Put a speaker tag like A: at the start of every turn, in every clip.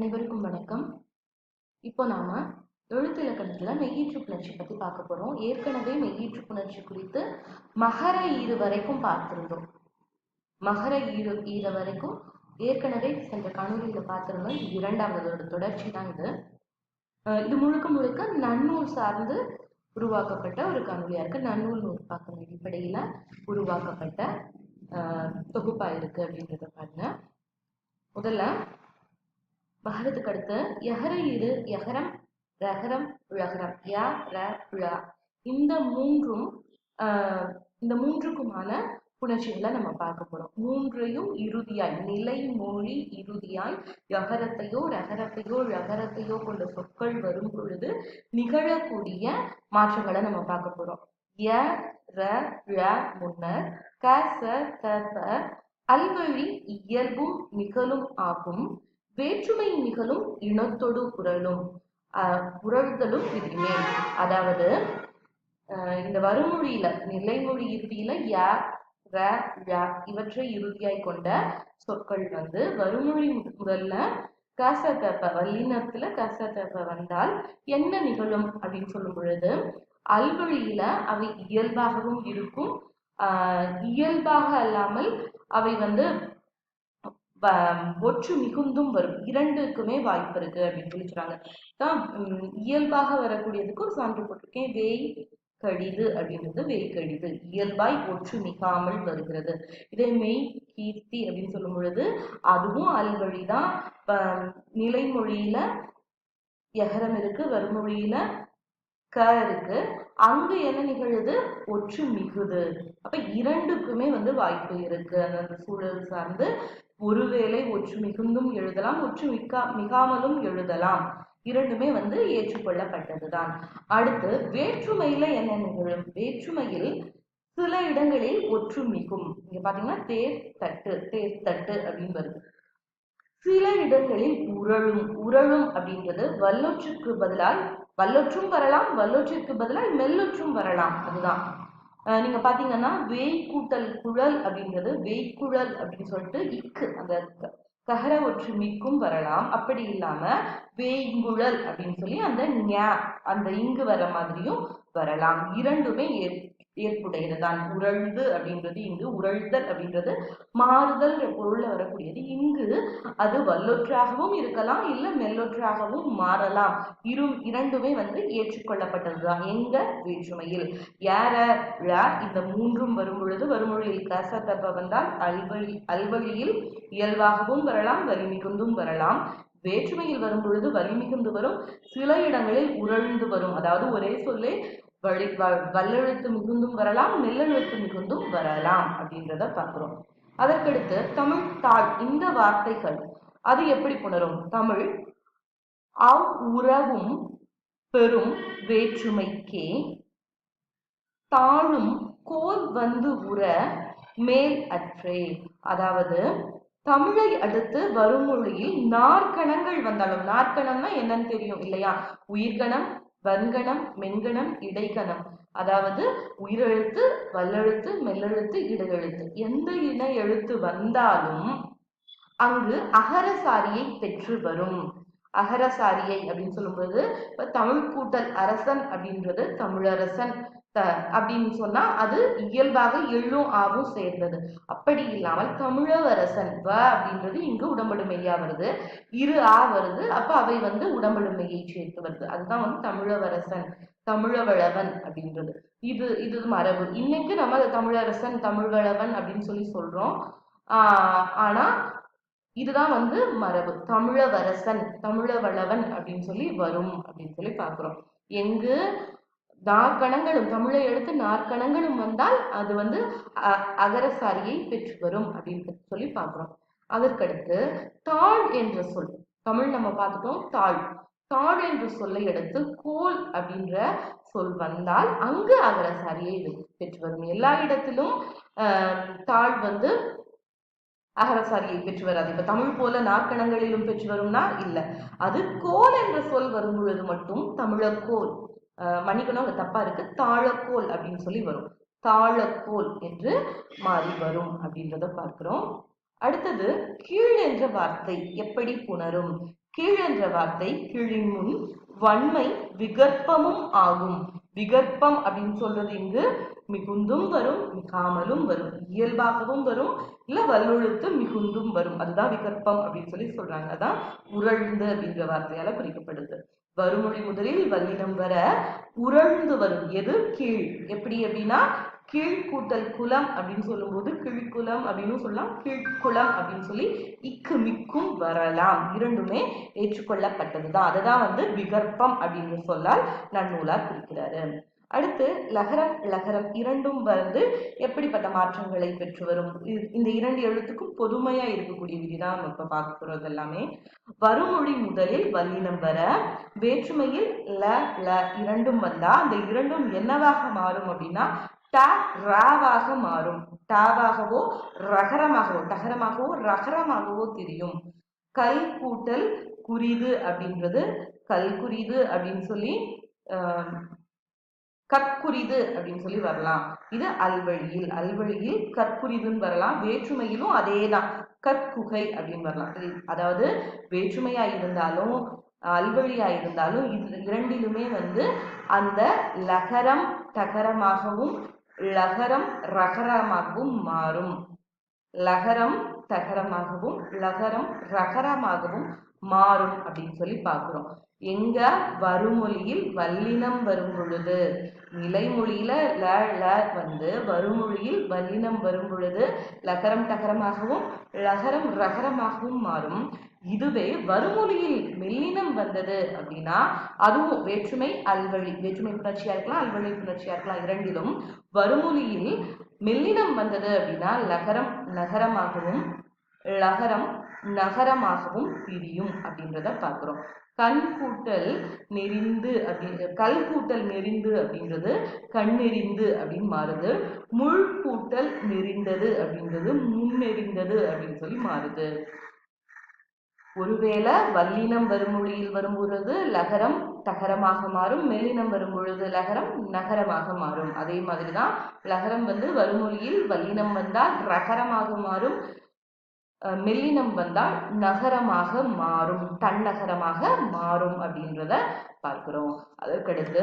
A: அனைவருக்கும் வணக்கம். இப்போ நாம எழுத்து இலக்கணத்துல மெய்யீற்று புணர்ச்சி பத்தி பார்க்க போறோம். ஏற்கனவே மெய்யீற்று புணர்ச்சி குறித்து மகர ஈறு வரைக்கும் பார்த்திருந்தோம். மகர ஈறு ஈர வரைக்கும் ஏற்கனவே சென்ற காணொலியில பார்த்திருந்தோம். இது இரண்டாவதோட தொடர்ச்சி தான் இது. இது முழுக்க முழுக்க நன்னூல் சார்ந்து உருவாக்கப்பட்ட ஒரு காணொலியா இருக்கு. நன்னூல் நூற்பாக்கம் அடிப்படையில உருவாக்கப்பட்ட தொகுப்பா இருக்கு அப்படின்றத பாருங்க. முதல்ல மகரத்துக்கு அடுத்து எஹர ஈடு எஹரம் ரகரம் ழகரம் யா ர ழ. இந்த மூன்றும் இந்த மூன்றுக்குமான புணர்ச்சிகளை நம்ம பார்க்க போறோம். மூன்றையும் இறுதியாய் நிலை மொழி இறுதியாய் யகரத்தையோ ரகரத்தையோ ழகரத்தையோ கொண்ட சொற்கள் வரும் பொழுது நிகழக்கூடிய மாற்றங்களை நம்ம பார்க்க போறோம். ய ர ழ முன்னர் க ச த அல்வழி இயல்பும் நிகழும் ஆகும். வேற்றுமை நிகழும் இனத்தொடு உரலும் ஆஹ் இதுமே. அதாவது இந்த வருமொழியில நிலைமொழி இறுதியில ய ர ழ இவற்றை இறுதியாய் கொண்ட சொற்கள் வந்து வருமொழி முதல்ல கசதப்ப வல்லினத்துல கசதப்ப வந்தால் என்ன நிகழும் அப்படின்னு சொல்லும் பொழுது அல்வழியில அவை இயல்பாகவும் இருக்கும். இயல்பாக அல்லாமல் அவை வந்து ஒற்று மிகுந்தும் வரும். இரண்டுக்குமே வாய்ப்பு இருக்கு அப்படின்னு சொல்லி சொல்றாங்க. இயல்பாக வரக்கூடியதுக்கு ஒரு சான்று போட்டிருக்கேன். வேய் கடிது அப்படின்றது வெய் கடிது. இயல்பாய் ஒற்று மிகாமல் வருகிறது. இதே மெய் கீர்த்தி அப்படின்னு சொல்லும் பொழுது அதுவும் அல்வழிதான் நிலைமொழியில எகரம் இருக்கு வருமொழியில க இருக்கு. அங்கு என்ன நிகழுது? ஒற்று மிகுது. அப்ப இரண்டுக்குமே வந்து வாய்ப்பு இருக்கு. அந்த சூழல் சார்ந்து ஒருவேளை ஒற்று மிகுந்தும் எழுதலாம் ஒற்று மிக்கா மிகாமலும் எழுதலாம். இரண்டுமே வந்து ஏற்றுக்கொள்ளப்பட்டதுதான். அடுத்து வேற்றுமையில என்ன நிகழும்? வேற்றுமையில் சில இடங்களில் ஒற்று மிகும் இங்க பாத்தீங்கன்னா தேர் தட்டு தேர் தட்டு அப்படின்னு வருது. சில இடங்களில் உரழும் உரழும் அப்படின்றது வல்லொற்றுக்கு பதிலால் வல்லொற்றும் வரலாம் வல்லொற்றிற்கு பதிலால் மெல்லொற்றும் வரலாம். அதுதான். நீங்கள் நீங்க பாத்தீங்கன்னா வேய் கூட்டல் குழல் அப்படின்றது வேய்க்குழல் அப்படின்னு சொல்லிட்டு இக்கு அந்த க- ககர ஒற்று மிக்கும் வரலாம். அப்படி இல்லாம வேய்குழல் அப்படின்னு சொல்லி அந்த அந்த இங்கு வர மாதிரியும் வரலாம். இரண்டுமே ஏற்புடையதுதான். உரழ்ந்து அப்படின்றது இங்கு உறழ்தல் அப்படின்றது மாறுதல் பொருள்ல வரக்கூடியது. இங்கு அது வல்லொற்றாகவும் இருக்கலாம் இல்ல மெல்லொற்றாகவும் மாறலாம். இரு இரண்டுமே வந்து ஏற்றுக்கொள்ளப்பட்டதுதான். எங்க? வேற்றுமையில். யார? இந்த மூன்றும் வரும் பொழுது வருமொழியில் கசத்தப்ப வந்தால் அல்வழி அல்வழியில் இயல்பாகவும் வரலாம் வலி மிகுந்தும் வரலாம். வேற்றுமையில் வரும் பொழுது வலி மிகுந்து வரும். சில இடங்களில் உறழ்ந்து வரும். அதாவது ஒரே சொல்லே வழி வ- வல்லெழுத்து மிகுந்தும் வரலாம் மெல்லெழுத்து மிகுந்தும் வரலாம் அப்படின்றத பார்க்குறோம். அதற்கடுத்து தமிழ் தாழ் இந்த வார்த்தைகள் அது எப்படி புணரும்? தமிழ் அவ் உறவும் பெரும் வேற்றுமைக்கே தாழும் கோல் வந்து உற மேல் அற்றே. அதாவது தமிழை அடுத்து வரும் மொழியில் நாற்கணங்கள் வந்தாலும் நாற்கணம்னா என்னன்னு தெரியும் இல்லையா? உயிர்கணம் வன்கணம் மென்கணம் இடைக்கணம். அதாவது உயிரெழுத்து வல்லெழுத்து மெல்லெழுத்து இடையெழுத்து எந்த இன எழுத்து வந்தாலும் அங்கு அகரசாரியை பெற்று வரும். அகரசாரியை அப்படின்னு சொல்லும்போது இப்ப தமிழ் கூட்டல் அரசன் அப்படின்றது தமிழரசன். த அப்படின்னு சொன்னா அது இயல்பாக எள்ளும் ஆவும் சேர்ந்தது. அப்படி இல்லாமல் தமிழவரசன் வ அப்படின்றது இங்கு உடம்படுமையா வருது. இரு ஆ வருது. அப்ப அவை வந்து உடம்படுமையை சேர்த்து வருது. அதுதான் வந்து தமிழவரசன் தமிழவளவன் அப்படின்றது. இது இது மரபு. இன்னைக்கு நம்ம தமிழரசன் தமிழ்வளவன் அப்படின்னு சொல்லி சொல்றோம். ஆஹ் ஆனா இதுதான் வந்து மரபு. தமிழவரசன் தமிழவளவன் அப்படின்னு சொல்லி வரும் அப்படின்னு சொல்லி பாக்குறோம் எங்கு நாற்கணங்களும் தமிழை எடுத்து நாற்கணங்களும் வந்தால் அது வந்து அ- அகரசாரியை பெற்று வரும் அப்படின்னு சொல்லி பார்க்குறோம். அதற்கடுத்து தாழ் என்ற சொல். தமிழ் நம்ம பார்த்துட்டோம் தாழ். தாழ் என்ற சொல்லை எடுத்து கோல் அப்படின்ற சொல் வந்தால் அங்கு அகரசாரியை பெற்று வரும் எல்லா இடத்திலும் தாழ் வந்து அகரசாரியை பெற்று வராது இப்ப தமிழ் போல நாற்கணங்களிலும் பெற்று வரும்னா இல்ல. அது கோல் என்ற சொல் வரும் பொழுது மட்டும் தமிழக்கோல் கோல். மன்னிக்கணும் அது தப்பாக இருக்குது தாழக்கோல் அப்படின்னு சொல்லி வரும். தாழக்கோல் என்று மாறி வரும் அப்படின்றத பார்க்குறோம். அடுத்தது கீழ் என்ற வார்த்தை எப்படி புணரும்? கீழ் என்ற வார்த்தை கிழின் வன்மை விகற்பமும் ஆகும். விகற்பம் அப்படின்னு சொல்றது இங்கு மிகுந்தும் வரும் மிகாமலும் வரும். இயல்பாகவும் வரும் இல்ல வல்லுழுத்து மிகுந்தும் வரும். அதுதான் விகற்பம் அப்படின்னு சொல்லி சொல்றாங்க. அதான் உரழ்ந்து அப்படின்ற வார்த்தையால குறிக்கப்படுது. வருமொழி முதலில் வல்லினம் வர உரழ்ந்து வரும். எது? கீழ். எப்படி அப்படின்னா கீழ்கூட்டல் குலம் அப்படின்னு சொல்லும்போது கீழ்குலம் அப்படின்னு சொல்லலாம் கீழ்குளம் அப்படின்னு சொல்லி இக்கு மிக்கும் வரலாம். இரண்டுமே ஏற்றுக்கொள்ளப்பட்டதுதான். அதுதான் வந்து விகற்பம் அப்படின்னு சொல்லால் நன்னூலார் குறிக்கிறாரு. அடுத்து லகரம் லகரம் இரண்டும் வந்து எப்படிப்பட்ட மாற்றங்களை பெற்று வரும்? இது- இந்த இரண்டு எழுத்துக்கும் பொதுமையா இருக்கக்கூடிய விதிதான் நம்ம இப்ப பார்க்க போறது எல்லாமே. வருமொழி முதலில் வல்லினம் வர வேற்றுமையில் ல ல இரண்டும் வந்தா அந்த இரண்டும் என்னவாக மாறும் அப்படின்னா ட ராவாக மாறும். டாவாகவோ ரகரமாகவோ டகரமாகவோ ரகரமாகவோ தெரியும். கல் கூட்டல் குறிது அப்படின்றது. கல் குறிது அப்படின்னு சொல்லி கற்குரிது அப்படின்னு சொல்லி வரலாம். இது அல்வழியில். அல்வழியில் கற்குரிதுன்னு வரலாம். வேற்றுமையிலும் அதே தான் கற்குகை அப்படின்னு வரலாம். அதாவது வேற்றுமையா இருந்தாலும் அல்வழியா இருந்தாலும் இது இரண்டிலுமே வந்து அந்த லகரம் தகரமாகவும் லகரம் ரகரமாகவும் மாறும். லகரம் தகரமாகவும் லகரம் ரகரமாகவும் மாறும் அப்படின்னு சொல்லி பார்க்குறோம். எங்க வருமொழியில் வல்லினம் வரும் பொழுது நிலைமொழியில ல ல வந்து வருமொழியில் வல்லினம் வரும் பொழுது லகரம் தகரமாகவும் லகரம் ரகரமாகவும் மாறும். இதுவே வருமொழியில் மெல்லினம் வந்தது அப்படின்னா அதுவும் வேற்றுமை அல்வழி. வேற்றுமை புணர்ச்சியா இருக்கலாம் அல்வழி புணர்ச்சியா இருக்கலாம் இரண்டிலும் வருமொழியில் மெல்லினம் வந்தது அப்படின்னா லகரம் நகரமாகவும் லகரம் நகரமாகவும் பிரியும் அப்படின்றத பார்க்குறோம். கண் கூட்டல் நெறிந்து அப்படி கல் கூட்டல் நெறிந்து அப்படின்றது கண்ணெறிந்து அப்படின்னு மாறுது. முள் கூட்டல் நெறிந்தது அப்படின்றது முன்னெறிந்தது அப்படின்னு சொல்லி மாறுது. ஒருவேளை வல்லினம் வரும் மொழியில் வரும் பொழுது லகரம் தகரமாக மாறும் மெல்லினம் வரும் பொழுது லகரம் நகரமாக மாறும். அதே மாதிரிதான் லகரம் வந்து வருமொழியில் வல்லினம் வந்தால் ரகரமாக மாறும் மெல்லினம் வந்தால் நகரமாக மாறும் தன்னகரமாக மாறும் அப்படின்றத பார்க்கிறோம். அதற்கடுத்து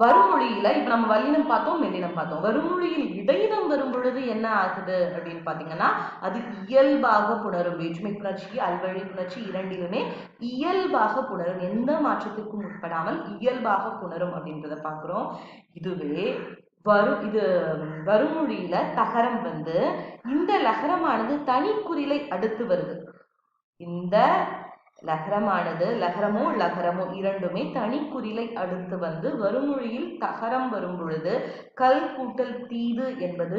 A: வருமொழியில இப்ப நம்ம வல்லினம் பார்த்தோம் மெல்லினம் பார்த்தோம். வருமொழியில் இடையினம் வரும் பொழுது என்ன ஆகுது அப்படின்னு பாத்தீங்கன்னா அது இயல்பாக புணரும். வேற்றுமை புணர்ச்சி அல்வழி புணர்ச்சி இரண்டிலுமே இயல்பாக புணரும். எந்த மாற்றத்திற்கும் உட்படாமல் இயல்பாக புணரும் அப்படின்றத பாக்குறோம் இதுவே வரும் இது வருமொழியில தகரம் வந்து இந்த லகரமானது தனிக்குறிலை அடுத்து வருது. இந்த லகரமானது லகரமோ லகரமோ இரண்டுமே தனிக்குறிலை அடுத்து வந்து வருமொழியில் தகரம் வரும் பொழுது கல் கூட்டல் தீது என்பது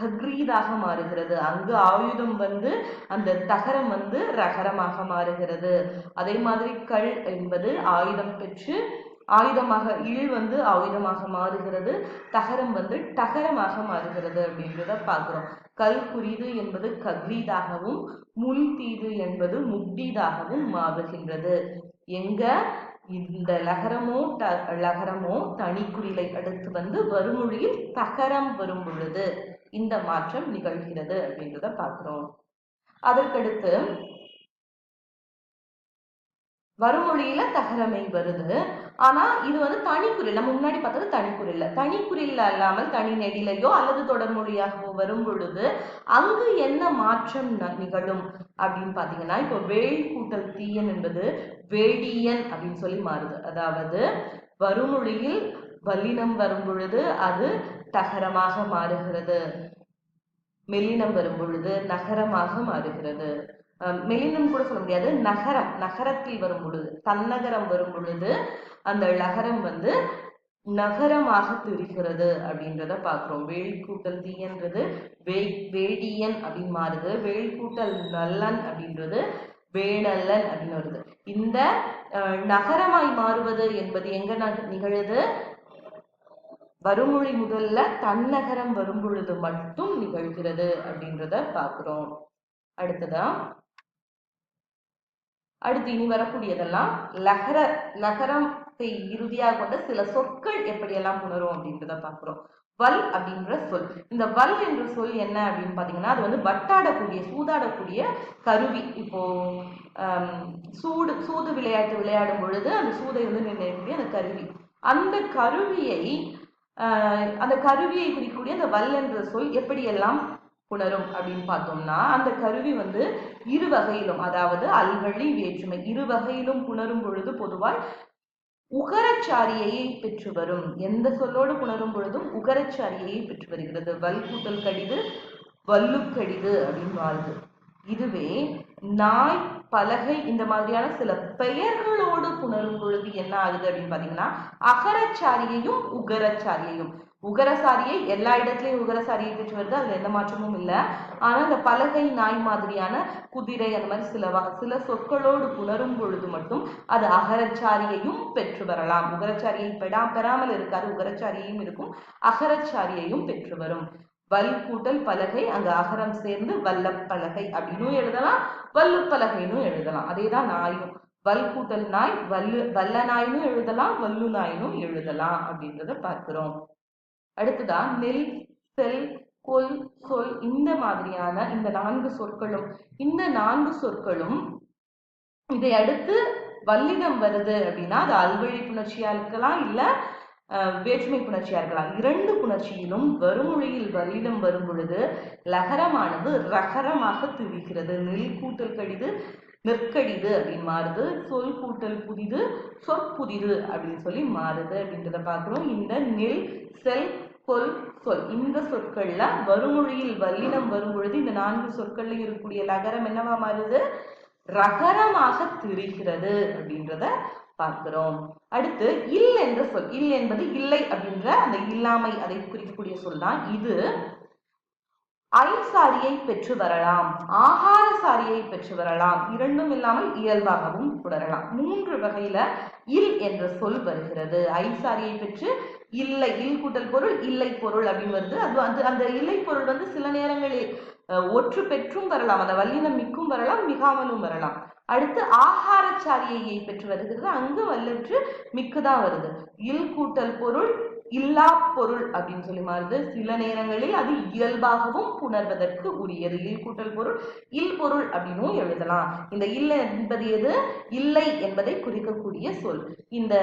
A: கக்ரீதாக மாறுகிறது. அங்கு ஆயுதம் வந்து அந்த தகரம் வந்து ரகரமாக மாறுகிறது. அதே மாதிரி கல் என்பது ஆயுதம் பெற்று ஆயுதமாக இல் வந்து ஆயுதமாக மாறுகிறது தகரம் வந்து டகரமாக மாறுகிறது அப்படின்றத பார்க்குறோம். கல் குறிது என்பது கக்ரீதாகவும் முன் தீது என்பது முக்டீதாகவும் மாறுகின்றது. எங்க? இந்த லகரமோ ட லகரமோ தனிக்குறிலை அடுத்து வந்து வருமொழியில் தகரம் வரும் பொழுது இந்த மாற்றம் நிகழ்கிறது அப்படின்றத பார்க்கிறோம். அதற்கடுத்து வருமொழியில தகரமை வருது. ஆனா இது வந்து தனிக்குறில் நம்ம முன்னாடி பார்த்தது தனிக்குறில் தனிக்குறில் அல்லாமல் தனி நெடிலையோ அல்லது தொடர்மொழியாகவோ வரும் பொழுது அங்கு என்ன மாற்றம் நிகழும் அப்படின்னு பாத்தீங்கன்னா இப்போ வேள் கூட்டல் தீயன் என்பது வேடியன் அப்படின்னு சொல்லி மாறுது. அதாவது வருமொழியில் வல்லினம் வரும் பொழுது அது தகரமாக மாறுகிறது. மெல்லினம் வரும் பொழுது நகரமாக மாறுகிறது. மெலினம் கூட சொல்ல முடியாது. நகரம் நகரத்தில் வரும் பொழுது தன்னகரம் வரும் பொழுது அந்த நகரம் வந்து நகரமாக தெரிகிறது அப்படின்றத பார்க்குறோம். வேல் கூட்டல் தீயன்றது வே வேடியன் அப்படின்னு மாறுது. வேல் கூட்டல் நல்லன் அப்படின்றது வேடல்லன் அப்படின்னு வருது. இந்த நகரமாய் மாறுவது என்பது எங்க நிகழுது? வருமொழி முதல்ல தன்னகரம் வரும் பொழுது மட்டும் நிகழ்கிறது அப்படின்றத பார்க்குறோம். அடுத்ததான் அடுத்து இனி வரக்கூடியதெல்லாம் லகர லகரத்தை இறுதியாக கொண்ட சில சொற்கள் எப்படியெல்லாம் புணரும் அப்படின்றத பார்க்குறோம். வல் அப்படின்ற சொல். இந்த வல் என்ற சொல் என்ன அப்படின்னு பார்த்தீங்கன்னா அது வந்து வட்டாடக்கூடிய சூதாடக்கூடிய கருவி. இப்போ சூடு சூது விளையாட்டு விளையாடும் பொழுது அந்த சூதை வந்து நிர்ணயிக்கக்கூடிய அந்த கருவி. அந்த கருவியை அந்த கருவியை குறிக்கக்கூடிய அந்த வல் என்ற சொல் எப்படியெல்லாம் புணரும் அப்படின்னு பார்த்தோம்னா அந்த கருவி வந்து இரு வகையிலும் அதாவது அல்வழி வேற்றுமை இரு வகையிலும் புணரும் பொழுது பொதுவாய் உகரச்சாரியையை பெற்று வரும். எந்த சொல்லோடு புணரும் பொழுதும் உகரச்சாரியையை பெற்று வருகிறது? வல்கூட்டல் கடிது வல்லுக்கடிது அப்படின்னு வாழ்வு இதுவே நாய் பலகை இந்த மாதிரியான சில பெயர்களோடு புணரும் பொழுது என்ன ஆகுது அப்படின்னு பார்த்தீங்கன்னா அகரச்சாரியையும் உகரச்சாரியையும் உகரசாரியை எல்லா இடத்துலயும் உகரசாரியை பெற்று வருது. அதுல எந்த மாற்றமும் இல்லை. ஆனா இந்த பலகை நாய் மாதிரியான குதிரை அந்த மாதிரி சில சில சொற்களோடு புணரும் பொழுது மட்டும் அது அகரச்சாரியையும் பெற்று வரலாம். உகரச்சாரியை பெடா பெறாமல் இருக்காது. உகரச்சாரியையும் இருக்கும். அகரச்சாரியையும் பெற்று வரும். வல் கூட்டல் பலகை அங்க அகரம் சேர்ந்து வல்ல பலகை அப்படின்னும் எழுதலாம். வல்லு எழுதலாம். அதேதான் நாயும். வல் கூட்டல் நாய் வல்லு வல்ல நாயினும் எழுதலாம். வல்லு நாயினும் எழுதலாம் அப்படின்றத பார்க்கிறோம். அடுத்ததா நெல் செல் கொல் சொல் இந்த மாதிரியான இந்த நான்கு சொற்களும் இந்த நான்கு சொற்களும் இதை அடுத்து வல்லினம் வருது அப்படின்னா அது அல்வழி புணர்ச்சியா இருக்கலாம் இல்ல வேற்றுமை புணர்ச்சியா இருக்கலாம். இரண்டு புணர்ச்சியிலும் வருமொழியில் வல்லிடம் வரும் பொழுது லகரமானது ரகரமாக திரிகிறது. நெல் கூட்டல் கடிது நெற்கடிது அப்படின்னு மாறுது. சொல் கூட்டல் புதிது சொற்புதிது அப்படின்னு சொல்லி மாறுது அப்படின்றத பார்க்குறோம். இந்த நெல் செல் கொல் சொல். இந்த சொற்கள்ல வருமொழியில் வல்லினம் வரும் பொழுது இந்த நான்கு சொற்கள்ல இருக்கக்கூடிய லகரம் என்னவா மாறுது? ரகரமாக திரிகிறது அப்படின்றத பார்க்கிறோம். அடுத்து இல் என்ற சொல். இல் என்பது இல்லை அப்படின்ற அந்த இல்லாமை அதை குறிக்கக்கூடிய சொல் தான் இது. ஐசாரியை பெற்று வரலாம் ஆகார சாரியை பெற்று வரலாம். இரண்டும் இல்லாமல் இயல்பாகவும் புணரலாம் மூன்று வகையில இல் என்ற சொல் வருகிறது. ஐசாரியை பெற்று இல்லை இல் கூட்டல் பொருள் இல்லை பொருள் அப்படின்னு வருது. அது அந்த அந்த இல்லை பொருள் வந்து சில நேரங்களில் ஒற்று பெற்றும் வரலாம். அந்த வல்லினம் மிக்கும் வரலாம் மிகாமலும் வரலாம். அடுத்து ஆகாரச்சாரியை பெற்று வருகிறது. அங்கு வல்லற்று மிக்குதான் வருது. இல் கூட்டல் பொருள் இல்லா பொருள் அப்படின்னு சொல்லி மாறுது. சில நேரங்களில் அது இயல்பாகவும் புணர்வதற்கு உரியது. இல் கூட்டல் பொருள் இல் பொருள் அப்படின்னும் எழுதலாம். இந்த இல்லை என்பது எது? இல்லை என்பதை குறிக்கக்கூடிய சொல். இந்த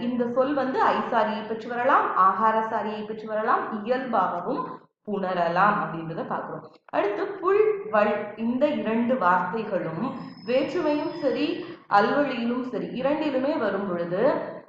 A: இந்த சொல் வந்து ஐசாரியை பெற்று வரலாம் ஆகாரசாரியை பெற்று வரலாம் இயல்பாகவும் புணரலாம் அப்படின்றத பார்க்குறோம். அடுத்து புல் வள் இந்த இரண்டு வார்த்தைகளும் வேற்றுமையும் சரி அல்வழியிலும் சரி இரண்டிலுமே வரும் பொழுது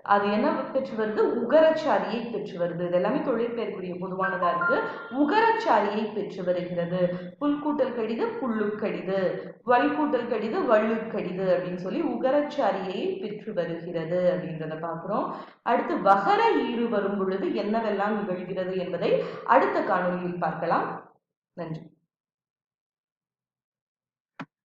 A: அது என்ன பெற்று வருது? உகரச்சாரியை பெற்று வருது. இது எல்லாமே தொழிற்பெயர்க்குரிய பொதுவானதா இருக்கு. உகரச்சாரியை பெற்று வருகிறது. புல்கூட்டல் கடிது புல்லுக்கடிது வழிகூட்டல் கடிது வள்ளுக்கடிது அப்படின்னு சொல்லி உகரச்சாரியை பெற்று வருகிறது அப்படின்றத பார்க்குறோம். அடுத்து வகர ஈறு வரும் பொழுது என்னவெல்லாம் நிகழ்கிறது என்பதை அடுத்த காணொளியில் பார்க்கலாம். நன்றி.